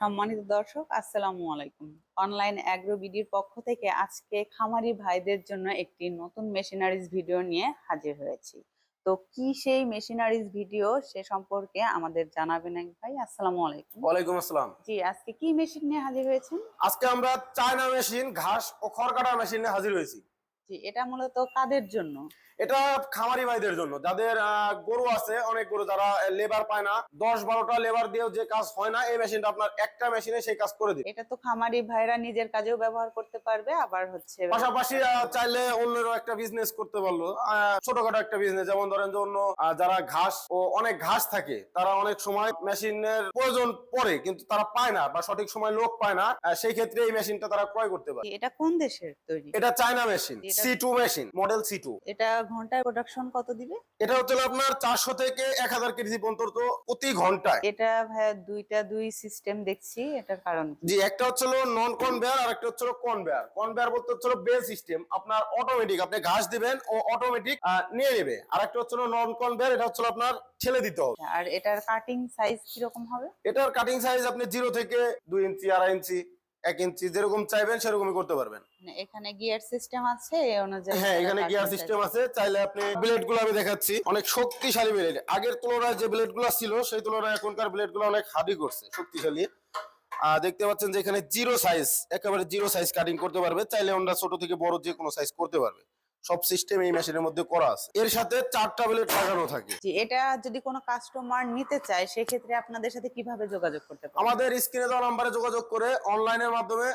সম্মানিত দর্শক আসসালামু আলাইকুম। অনলাইন অ্যাগ্রো বিডির পক্ষ থেকে আজকে খামারি ভাইদের জন্য একটি নতুন মেশিনারিজ ভিডিও নিয়ে হাজির হয়েছি। তো কি সেই মেশিনারিজ ভিডিও সে সম্পর্কে আমাদের জানাবেন এক ভাই। আসসালামু আলাইকুম। ওয়ালাইকুম আসসালাম। জি আজকে কি মেশিন নিয়ে হাজির হয়েছেন? আজকে আমরা চায়না মেশিন ঘাস ও খড় কাটার মেশিনে হাজির হয়েছি। জি এটা মূলত কাদের জন্য? এটা খামারি ভাইদের জন্য। যাদের গরু আছে অনেক গরু যারা লেবার পায় না দশ বারোটা লেবার দিয়েও যে কাজ হয় না এই মেশিনটা আপনার একটা মেশিনে সেই কাজ করে দিবে। এটা তো খামারি ভাইরা নিজের কাজেও ব্যবহার করতে পারবে আবার হচ্ছে পাশাপাশি চাইলে অন্যেরও একটা বিজনেস করতে পারল। ছোটখাটো একটা বিজনেস যেমন ধরেন যে অন্য যারা ঘাস ও অনেক ঘাস থাকে তারা অনেক সময় মেশিনের প্রয়োজন পড়ে কিন্তু তারা পায় না বা সঠিক সময় লোক পায় না সেই ক্ষেত্রে এই মেশিনটা তারা ক্রয় করতে পারে। এটা কোন দেশের তৈরি? এটা চায়না মেশিন মেশিন মডেল এটা ঘন্টায় প্রোডাকশন কত দিবে? এটা হচ্ছে আপনার থেকে কেজি পর্যন্ত তো প্রতি ঘন্টায়। এটা দুইটা দুই সিস্টেম দেখছি এটার কারণ জি একটা হচ্ছে নন কনভেয়ার আর একটা হচ্ছে কনভেয়ার কনভেয়ার বলতে হচ্ছে বেল সিস্টেম আপনার অটোমেটিক আপনি ঘাস দিবেন ও অটোমেটিক নিয়ে নেবে। আর একটা হচ্ছে নন কনভেয়ার এটা হচ্ছে আপনার ঠেলে দিতে হবে। আর এটার কাটিং সাইজ কীরকম হবে? এটার কাটিং সাইজ আপনি জিরো থেকে দুই ইঞ্চি আড়াই ইঞ্চি। এক ইঞ্চি যেরকম চাইবেন সেরকমই করতে পারবেন। মানে এখানে গিয়ার সিস্টেম আছে এই অনুযায়ী হ্যাঁ এখানে গিয়ার সিস্টেম আছে। চাইলে আপনি ব্লেডগুলো আমি দেখাচ্ছি। অনেক শক্তিশালী ব্লেড আগের তুলনায় যে ব্লেডগুলো ছিল সেই তুলনায় এখনকার ব্লেডগুলো অনেক হাবি করছে শক্তিশালী। আর দেখতে পাচ্ছেন যে এখানে জিরো সাইজ একেবারে জিরো সাইজ কাটিং করতে পারবে। চাইলে আমরা ছোট থেকে বড় যে কোনো সাইজ করতে পারবে। সব সিস্টেম এই মেশিনের মধ্যে করা আছে। এর সাথে চারটা ব্লেড লাগানো থাকে। জি এটা যদি কোনো কাস্টমার নিতে চায় সেক্ষেত্রে আপনাদের সাথে কীভাবে যোগাযোগ করতে পারবে? আমাদের স্ক্রিনে দেওয়া নাম্বারে যোগাযোগ করে অনলাইনের মাধ্যমে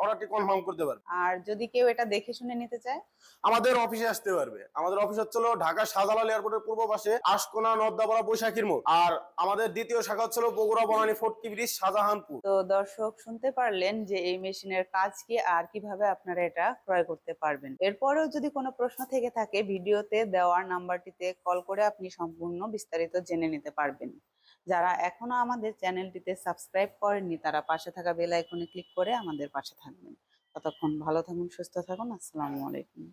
অর্ডারটি কনফার্ম করতে পারবে। আর যদি কেউ এটা দেখে শুনে নিতে চায়? আমাদের অফিসে আসতে পারবে। আমাদের অফিস হচ্ছে হলো ঢাকা শাহজালাল এয়ারপোর্টের পূর্ব পাশে আশকোনা নর্দাপাড়া বৈশাখীর মোড়। আর আমাদের দ্বিতীয় শাখা হচ্ছে হলো বগুড়া বনানী ফোর্টি ব্রিজ শাহজাহানপুর। তো দর্শক শুনতে পারলেন যে এই মেশিনের কাজ কি আর কীভাবে আপনারা এটা ক্রয় করতে পারবেন। এরপরেও যদি কোনো প্রশ্ন থেকে থাকে, ভিডিওতে দেওয়ার নাম্বারটিতে কল করে আপনি সম্পূর্ণ বিস্তারিত জেনে নিতে পারবেন। যারা এখনও আমাদের চ্যানেলটিতে সাবস্ক্রাইব করেননি, তারা পাশে থাকা বেল আইকনে ক্লিক করে আমাদের পাশে থাকবেন। ততক্ষণ ভালো থাকুন, সুস্থ থাকুন, আসসালামু আলাইকুম।